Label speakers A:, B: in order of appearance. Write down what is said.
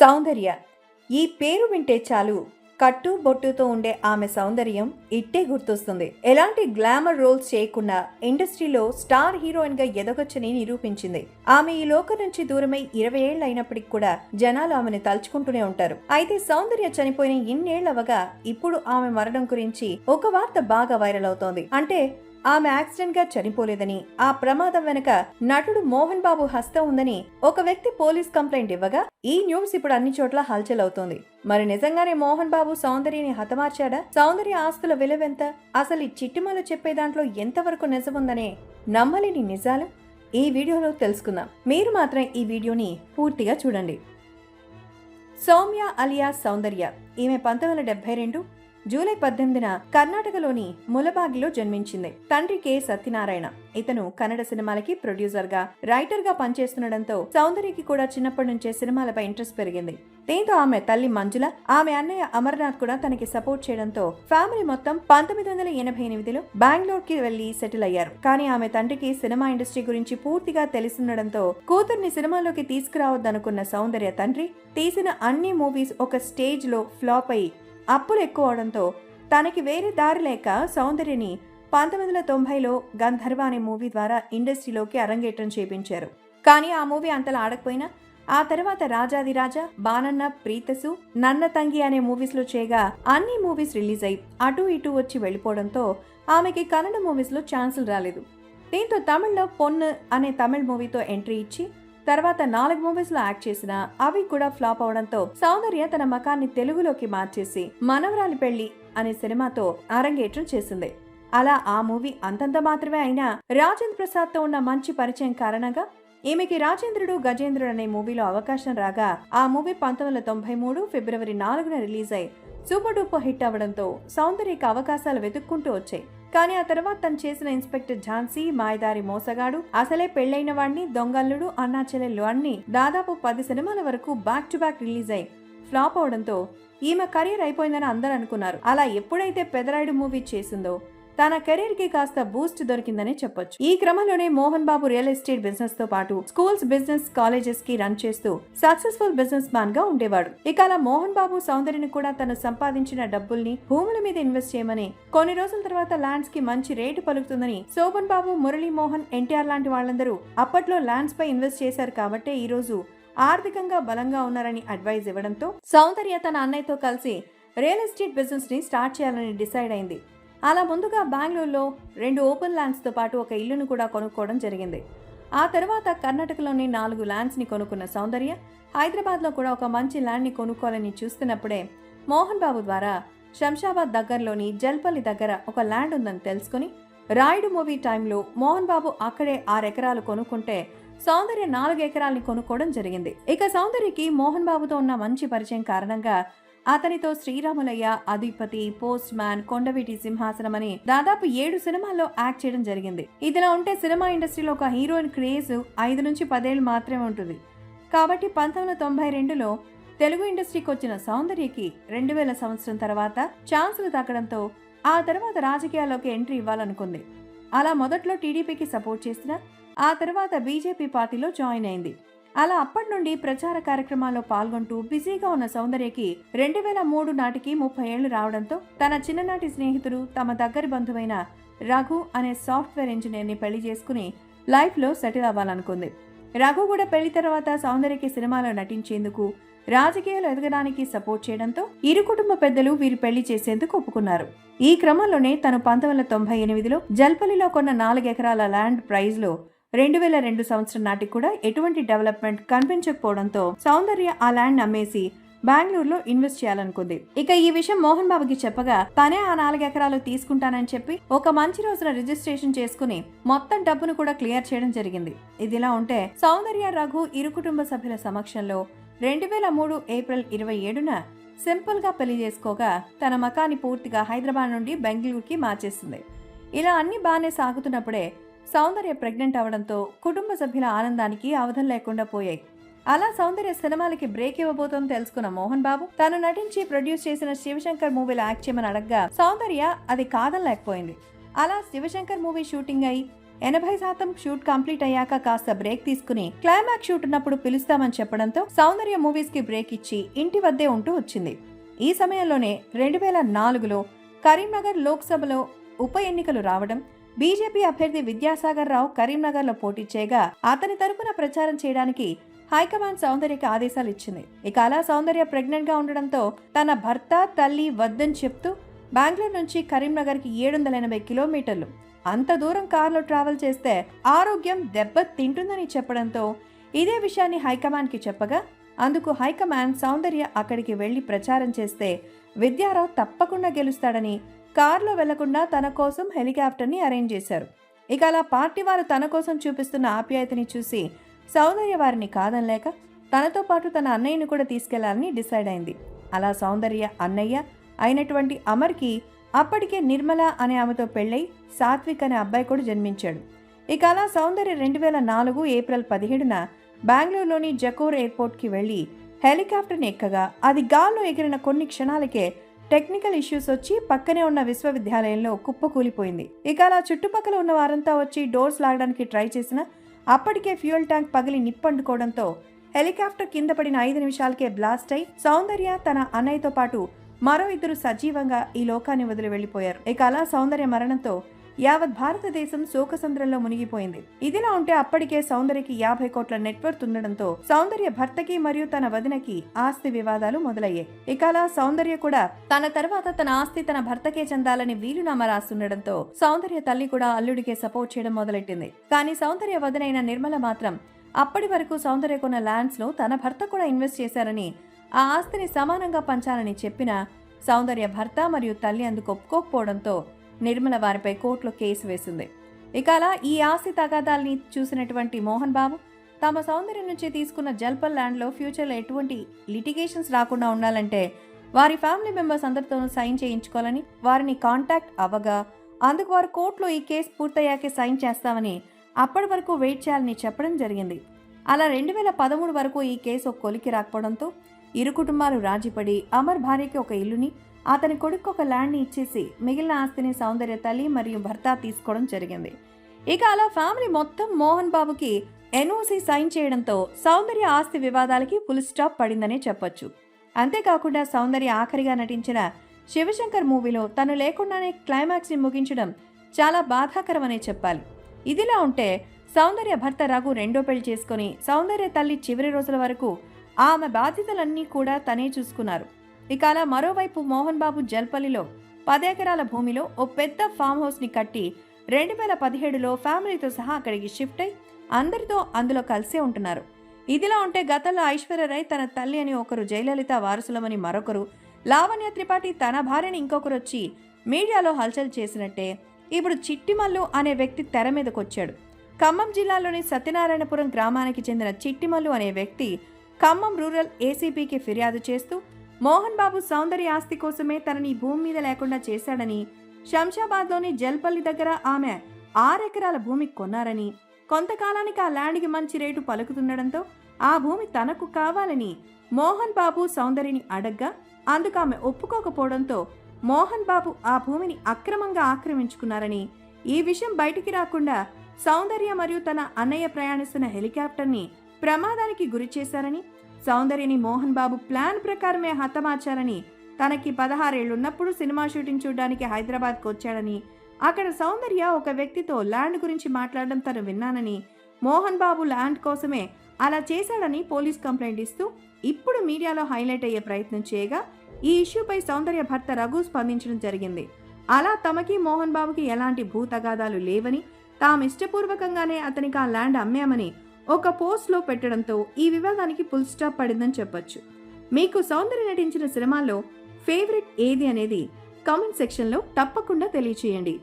A: సౌందర్య. ఈ పేరు వింటే చాలు. కట్టు బొట్టుతో ఉండే ఆమె సౌందర్యం ఇట్టే గుర్తొస్తుంది. ఎలాంటి గ్లామర్ రోల్స్ చేయకుండా ఇండస్ట్రీలో స్టార్ హీరోయిన్గా ఎదగొచ్చని నిరూపించింది. ఆమె ఈ లోకం నుంచి దూరమై ఇరవై ఏళ్ళు అయినప్పటికీ కూడా జనాలు ఆమెను తలుచుకుంటూనే ఉంటారు. అయితే సౌందర్య చనిపోయిన ఇన్నేళ్ళవగా ఇప్పుడు ఆమె మరణం గురించి ఒక వార్త బాగా వైరల్ అవుతోంది. అంటే ఆమె యాక్సిడెంట్గా చనిపోలేదని ఆ ప్రమాదం వెనుక నటుడు మోహన్ బాబు హస్తం ఉందని ఒక వ్యక్తి పోలీస్ కంప్లైంట్ ఇవ్వగా ఈ న్యూస్ ఇప్పుడు అన్ని చోట్ల హల్చల్ అవుతోంది మరి నిజంగానే మోహన్ బాబు సౌందర్యని హతమార్చాడా? సౌందర్య ఆస్తుల విలువెంత? అసలు ఈ చిట్టిమల చెప్పే దాంట్లో ఎంతవరకు నిజముందనే నమ్మలేని నిజాలు? ఈ వీడియోలో తెలుసుకుందాం. మీరు మాత్రం ఈ వీడియోని పూర్తిగా చూడండి. సౌమ్య అలియా సౌందర్య. ఈమె పంతొమ్మిది వందల డెబ్బై రెండు జూలై పద్దెనిమిదిన కర్ణాటకలోని ములబాగిలో జన్మించింది. తండ్రి కె. సత్యనారాయణ. ఇతను కన్నడ సినిమాలకి ప్రొడ్యూసర్గా రైటర్గా పనిచేస్తుండటంతో సౌందర్యకి కూడా చిన్నప్పటి నుంచే సినిమాలపై ఇంట్రెస్ట్ పెరిగింది. దీంతో ఆమె తల్లి మంజుల ఆమె అన్నయ్య అమర్నాథ్ కూడా తనకి సపోర్ట్ చేయడంతో ఫ్యామిలీ మొత్తం పంతొమ్మిది వందల ఎనభై ఎనిమిదిలో బెంగళూరు కి వెళ్ళి సెటిల్ అయ్యారు. కానీ ఆమె తండ్రికి సినిమా ఇండస్ట్రీ గురించి పూర్తిగా తెలిసుండడంతో కూతుర్ని సినిమాలోకి తీసుకురావద్దనుకున్న సౌందర్య తండ్రి తీసిన అన్ని మూవీస్ ఒక స్టేజ్లో ఫ్లాప్ అయి అప్పులు ఎక్కువ అవడంతో తనకి వేరే దారి లేక సౌందర్యని పంతొమ్మిది వందల తొంభైలో గంధర్వ అనే మూవీ ద్వారా ఇండస్ట్రీలోకి అరంగేట్రం చేపించారు. కానీ ఆ మూవీ అంతలా ఆడకపోయినా ఆ తర్వాత రాజాదిరాజా బానన్న ప్రీతసు నన్న తంగి అనే మూవీస్లో చేయగా అన్ని మూవీస్ రిలీజ్ అయి అటు ఇటు వచ్చి వెళ్ళిపోవడంతో ఆమెకి కన్నడ మూవీస్లో ఛాన్సులు రాలేదు. దీంతో తమిళ్ళో పొన్ను అనే తమిళ్ మూవీతో ఎంట్రీ ఇచ్చి తర్వాత నాలుగు మూవీస్లో యాక్ట్ చేసిన అవి కూడా ఫ్లాప్ అవడంతో సౌందర్య తన మకాన్ని తెలుగులోకి మార్చేసి మనవరాలి పెళ్ళి అనే సినిమాతో అరంగేట్రం చేసింది. అలా ఆ మూవీ అంతంత మాత్రమే అయినా రాజేంద్ర ప్రసాద్తో ఉన్న మంచి పరిచయం కారణంగా ఈమెకి రాజేంద్రుడు గజేంద్రుడు అనే మూవీలో అవకాశం రాగా ఆ మూవీ పంతొమ్మిది వందల తొంభై మూడు ఫిబ్రవరి నాలుగున రిలీజ్ అయి సూపర్ డూపర్ హిట్ అవడంతో సౌందర్యకి అవకాశాలు వెతుక్కుంటూ వచ్చాయి. కానీ ఆ తర్వాత తను చేసిన ఇన్స్పెక్టర్ ఝాన్సీ మాయదారి మోసగాడు. అసలే పెళ్ళైన వాడిని దొంగల్లుడు అన్నా చెల్లెళ్ళు అన్ని దాదాపు పది సినిమాల వరకు బ్యాక్ టు బ్యాక్ రిలీజ్ అయి ఫ్లాప్ అవడంతో ఈమె కెరీర్ అయిపోయిందని అందరూ అనుకున్నారు. అలా ఎప్పుడైతే పెదరాయుడు మూవీ చేసిందో తన కెరీర్కి కాస్త బూస్ట్ దొరికిందనే చెప్పొచ్చు. ఈ క్రమంలోనే మోహన్ బాబు రియల్ ఎస్టేట్ బిజినెస్తో పాటు స్కూల్స్ బిజినెస్ కాలేజెస్కి రన్ చేస్తూ సక్సెస్ఫుల్ బిజినెస్ మ్యాన్గా ఉండేవాడు. ఇక అలా మోహన్ బాబు సౌందర్యని కూడా తను సంపాదించిన డబ్బుల్ని భూముల మీద ఇన్వెస్ట్ చేయమని కొన్ని రోజుల తర్వాత ల్యాండ్స్కి మంచి రేటు పలుకుతుందని శోభన్ బాబు మురళీ మోహన్ ఎన్టీఆర్ లాంటి వాళ్ళందరూ అప్పట్లో ల్యాండ్స్ పై ఇన్వెస్ట్ చేశారు కాబట్టే ఈ రోజు ఆర్థికంగా బలంగా ఉన్నారని అడ్వైజ్ ఇవ్వడంతో సౌందర్య తన అన్నయ్యతో కలిసి రియల్ ఎస్టేట్ బిజినెస్ని స్టార్ట్ చేయాలని డిసైడ్ అయింది. అలా ముందుగా బెంగళూరులో రెండు ఓపెన్ ల్యాండ్స్తో పాటు ఒక ఇల్లును కూడా కొనుక్కోవడం జరిగింది. ఆ తర్వాత కర్ణాటకలోని నాలుగు ల్యాండ్స్ని కొనుక్కున్న సౌందర్య హైదరాబాద్లో కూడా ఒక మంచి ల్యాండ్ని కొనుక్కోవాలని చూస్తున్నప్పుడే మోహన్ బాబు ద్వారా శంషాబాద్ దగ్గరలోని జల్పల్లి దగ్గర ఒక ల్యాండ్ ఉందని తెలుసుకుని రాయుడు మూవీ టైంలో మోహన్ బాబు అక్కడే ఆరు ఎకరాలు కొనుక్కుంటే సౌందర్య నాలుగు ఎకరాల్ని కొనుక్కోవడం జరిగింది. ఇక సౌందర్యకి మోహన్ బాబుతో ఉన్న మంచి పరిచయం కారణంగా అతనితో శ్రీరాములయ్య అధిపతి పోస్ట్ మ్యాన్ కొండవీటి సింహాసనం అని దాదాపు ఏడు సినిమాల్లో యాక్ట్ చేయడం జరిగింది. ఇదిలా ఉంటే సినిమా ఇండస్ట్రీలో ఒక హీరోయిన్ క్రేజ్ ఐదు నుంచి పదేళ్ళు మాత్రమే ఉంటుంది. కాబట్టి పంతొమ్మిది వందల తొంభై రెండులో తెలుగు ఇండస్ట్రీకి వచ్చిన సౌందర్యకి రెండు వేల సంవత్సరం తర్వాత ఛాన్సులు తగ్గడంతో ఆ తర్వాత రాజకీయాల్లోకి ఎంట్రీ ఇవ్వాలనుకుంది. అలా మొదట్లో టీడీపీకి సపోర్ట్ చేసిన ఆ తర్వాత బీజేపీ పార్టీలో జాయిన్ అయింది. అలా అప్పటి నుండి ప్రచార కార్యక్రమాల్లో పాల్గొంటూ బిజీగా ఉన్న సౌందర్యకి రెండు వేల మూడు నాటికి ముప్పై ఏళ్ళు రావడంతో తన చిన్ననాటి స్నేహితుడు తమ దగ్గరి బంధువైన రఘు అనే సాఫ్ట్వేర్ ఇంజనీర్ని పెళ్ళి చేసుకుని లైఫ్లో సెటిల్ అవ్వాలనుకుంది. రఘు కూడా పెళ్ళి తర్వాత సౌందర్యకి సినిమాలో నటించేందుకు రాజకీయాలు ఎదగడానికి సపోర్ట్ చేయడంతో ఇరు కుటుంబ పెద్దలు వీరు పెళ్ళి చేసేందుకు ఒప్పుకున్నారు. ఈ క్రమంలోనే తను పంతొమ్మిది వందల తొంభై ఎనిమిదిలో జల్పల్లిలో కొన్న నాలుగు ఎకరాల ల్యాండ్ ప్రైజ్లో రెండు వేల రెండు సంవత్సరం నాటికి కూడా ఎటువంటి డెవలప్మెంట్ కనిపించకపోవడంతో సౌందర్య ఆ ల్యాండ్ అమ్మేసి బెంగళూరులో ఇన్వెస్ట్ చేయాలనుకుంది. ఇక ఈ విషయం మోహన్ బాబుకి చెప్పగా తనే ఆ నాలుగు ఎకరాలు తీసుకుంటానని చెప్పి ఒక మంచి రోజున రిజిస్ట్రేషన్ చేసుకుని మొత్తం డబ్బును కూడా క్లియర్ చేయడం జరిగింది. ఇదిలా ఉంటే సౌందర్య రఘు ఇరు కుటుంబ సభ్యుల సమక్షంలో రెండు వేల మూడు ఏప్రిల్ ఇరవై ఏడున సింపుల్గా పెళ్ళి చేసుకోగా తన మకాన్ని పూర్తిగా హైదరాబాద్ నుండి బెంగళూరుకి మార్చేసింది. ఇలా అన్ని బాగానే సాగుతున్నప్పుడే సౌందర్య ప్రెగ్నెంట్ అవడంతో కుటుంబ సభ్యుల ఆనందానికి అవధం లేకుండా పోయాయి. అలా సౌందర్య సినిమాలకి బ్రేక్ ఇవ్వబోతోంది తెలుసుకున్న మోహన్ బాబు తాను నటించి ప్రొడ్యూస్ చేసిన శివశంకర్ మూవీలో యాక్ట్ చేయమని అడగ్గా సౌందర్య అది కాదనలేకపోయింది అలా శివశంకర్ మూవీ షూటింగ్ అయి ఎనభై శాతం షూట్ కంప్లీట్ అయ్యాక కాస్త బ్రేక్ తీసుకుని క్లైమాక్స్ షూట్ ఉన్నప్పుడు పిలుస్తామని చెప్పడంతో సౌందర్య మూవీస్కి బ్రేక్ ఇచ్చి ఇంటి వద్దే ఉంటూ వచ్చింది. ఈ సమయంలోనే రెండు వేల నాలుగులో కరీంనగర్ లోక్సభలో ఉప ఎన్నికలు రావడం బీజేపీ అభ్యర్థి విద్యాసాగర్ రావు కరీంనగర్లో పోటీ చేయగా అతని తరపున ప్రచారం చేయడానికి హైకమాండ్ సౌందర్యకి ఆదేశాలు ఇచ్చింది. ఇక అలా సౌందర్య ప్రెగ్నెంట్గా ఉండడంతో తన భర్త తల్లి వద్దని చెప్తూ బెంగళూరు నుంచి కరీంనగర్కి ఏడు వందల ఎనభై కిలోమీటర్లు. అంత దూరం కారులో ట్రావెల్ చేస్తే ఆరోగ్యం దెబ్బ తింటుందని చెప్పడంతో ఇదే విషయాన్ని హైకమాండ్కి చెప్పగా అందుకు హైకమాండ్ సౌందర్య అక్కడికి వెళ్ళి ప్రచారం చేస్తే విద్యారావు తప్పకుండా గెలుస్తాడని కారులో వెళ్ళకుండా తన కోసం హెలికాప్టర్ని అరేంజ్ చేశారు. ఇక అలా పార్టీ వారు తన కోసం చూపిస్తున్న ఆప్యాయతని చూసి సౌందర్య వారిని కాదనలేక తనతో పాటు తన అన్నయ్యను కూడా తీసుకెళ్ళాలని డిసైడ్ అయింది. అలా సౌందర్య అన్నయ్య అయినటువంటి అమర్కి అప్పటికే నిర్మల అనే ఆమెతో పెళ్ళై సాత్విక్ అనే అబ్బాయి కూడా జన్మించాడు. ఇక అలా సౌందర్య రెండు వేల నాలుగు ఏప్రిల్ పదిహేడున బెంగళూరులోని జకోర్ ఎయిర్పోర్ట్కి వెళ్ళి హెలికాప్టర్ని ఎక్కగా అది గాల్లో ఎగిరిన కొన్ని క్షణాలకే టెక్నికల్ ఇష్యూస్ వచ్చి పక్కనే ఉన్న విశ్వవిద్యాలయంలో కుప్పకూలిపోయింది ఇక అలా చుట్టుపక్కల ఉన్న వారంతా వచ్చి డోర్స్ లాగడానికి ట్రై చేసినా అప్పటికే ఫ్యూయల్ ట్యాంక్ పగిలి నిప్పండుకోవడంతో హెలికాప్టర్ కింద పడిన ఐదు నిమిషాలకే బ్లాస్ట్ అయి సౌందర్య తన అన్నయ్యతో పాటు మరో ఇద్దరు సజీవంగా ఈ లోకాన్ని వదిలి వెళ్ళిపోయారు ఇక అలా సౌందర్య మరణంతో యావత్ భారతదేశం శోకసంద్రంలో మునిగిపోయింది. ఇదిలా ఉంటే అప్పటికే సౌందర్యకి యాభై కోట్ల నెట్వర్క్ ఉండడంతో సౌందర్య భర్తకి మరియు తన వదినకి ఆస్తి వివాదాలు మొదలయ్యాయి. ఇక అలా సౌందర్య కూడా తన తర్వాత తన ఆస్తి తన భర్తకే చెందాలని వీలునామా రాస్తుండడంతో సౌందర్య తల్లి కూడా అల్లుడికే సపోర్ట్ చేయడం మొదలెట్టింది. కానీ సౌందర్య వదినైన నిర్మల మాత్రం అప్పటి వరకు సౌందర్య కొన్న ల్యాండ్స్లో తన భర్త కూడా ఇన్వెస్ట్ చేశారని ఆ ఆస్తిని సమానంగా పంచాలని చెప్పిన సౌందర్య భర్త మరియు తల్లి అందుకు ఒప్పుకోకపోవడంతో నిర్మల వారిపై కోర్టులో కేసు వేసింది. ఇక అలా ఈ ఆస్తి తగాదాల్ని చూసినటువంటి మోహన్ బాబు తమ సౌందర్యం నుంచి తీసుకున్న జల్పల్ ల్యాండ్లో ఫ్యూచర్లో ఎటువంటి లిటిగేషన్స్ రాకుండా ఉండాలంటే వారి ఫ్యామిలీ మెంబర్స్ అందరితోనూ సైన్ చేయించుకోవాలని వారిని కాంటాక్ట్ అవ్వగా అందుకు వారు కోర్టులో ఈ కేసు పూర్తయ్యాకే సైన్ చేస్తామని అప్పటి వరకు వెయిట్ చేయాలని చెప్పడం జరిగింది. అలా రెండు వేల పదమూడు వరకు ఈ కేసు ఒక కొలికి రాకపోవడంతో ఇరు కుటుంబాలు రాజీపడి అమర్ భార్యకి ఒక ఇల్లుని అతని కొడుకు ఒక ల్యాండ్ని ఇచ్చేసి మిగిలిన ఆస్తిని సౌందర్య తల్లి మరియు భర్త తీసుకోవడం జరిగింది. ఇక అలా ఫ్యామిలీ మొత్తం మోహన్ బాబుకి ఎన్ఓసి సైన్ చేయడంతో సౌందర్య ఆస్తి వివాదాలకి ఫుల్ స్టాప్ పడిందనే చెప్పొచ్చు. అంతేకాకుండా సౌందర్య ఆఖరిగా నటించిన శివశంకర్ మూవీలో తను లేకుండానే క్లైమాక్స్ని ముగించడం చాలా బాధాకరమనే చెప్పాలి. ఇదిలా ఉంటే సౌందర్య భర్త రఘు రెండో పెళ్ళి చేసుకుని సౌందర్య తల్లి చివరి రోజుల వరకు ఆమె బాధ్యతలన్నీ కూడా తనే చూసుకున్నారు. ఇక అలా మరోవైపు మోహన్ బాబు జల్పల్లిలో పదెకరాల భూమిలో ఓ పెద్ద ఫామ్ హౌస్ని కట్టి రెండు వేల పదిహేడులో ఫ్యామిలీతో సహా అక్కడికి షిఫ్ట్ అయి అందరితో అందులో కలిసే ఉంటున్నారు. ఇదిలా ఉంటే గతంలో ఐశ్వర్యరాయ్ తన తల్లి అని ఒకరు జయలలిత వారసులమని మరొకరు లావణ్య త్రిపాఠి తన భార్యని ఇంకొకరు వచ్చి మీడియాలో హల్చల్ చేసినట్టే ఇప్పుడు చిట్టిమల్లు అనే వ్యక్తి తెర మీదకొచ్చాడు. ఖమ్మం జిల్లాలోని సత్యనారాయణపురం గ్రామానికి చెందిన చిట్టిమల్లు అనే వ్యక్తి ఖమ్మం రూరల్ ఏసీపీకి ఫిర్యాదు చేస్తూ మోహన్ బాబు సౌందర్య ఆస్తి కోసమే తనని ఈ భూమి మీద లేకుండా చేశాడని శంషాబాద్లోని జల్పల్లి దగ్గర ఆమె ఆరెకరాల భూమి కొన్నారని కొంతకాలానికి ఆ ల్యాండ్కి మంచి రేటు పలుకుతుండడంతో ఆ భూమి తనకు కావాలని మోహన్ బాబు సౌందర్యని అడగ్గా అందుకు ఆమె ఒప్పుకోకపోవడంతో మోహన్ బాబు ఆ భూమిని అక్రమంగా ఆక్రమించుకున్నారని ఈ విషయం బయటికి రాకుండా సౌందర్య మరియు తన అన్నయ్య ప్రయాణిస్తున్న హెలికాప్టర్ని ప్రమాదానికి గురి చేశారని సౌందర్యని మోహన్ బాబు ప్లాన్ ప్రకారమే హతమార్చారని తనకి పదహారేళ్ళున్నప్పుడు సినిమా షూటింగ్ చూడడానికి హైదరాబాద్కు వచ్చాడని అక్కడ సౌందర్య ఒక వ్యక్తితో ల్యాండ్ గురించి మాట్లాడడం తను విన్నానని మోహన్ బాబు ల్యాండ్ కోసమే అలా చేశాడని పోలీస్ కంప్లైంట్ ఇస్తూ ఇప్పుడు మీడియాలో హైలైట్ అయ్యే ప్రయత్నం చేయగా ఈ ఇష్యూపై సౌందర్య భర్త రఘు స్పందించడం జరిగింది. అలా తమకి మోహన్ బాబుకి ఎలాంటి భూతగాదాలు లేవని తాము ఇష్టపూర్వకంగానే అతనికి ఆ ల్యాండ్ అమ్మామని ఒక పోస్ట్లో పెట్టడంతో ఈ వివాదానికి ఫుల్ స్టాప్ పడిందని చెప్పొచ్చు. మీకు సౌందర్య నటించిన సినిమాల్లో ఫేవరెట్ ఏది అనేది కామెంట్ సెక్షన్లో తప్పకుండా తెలియచేయండి.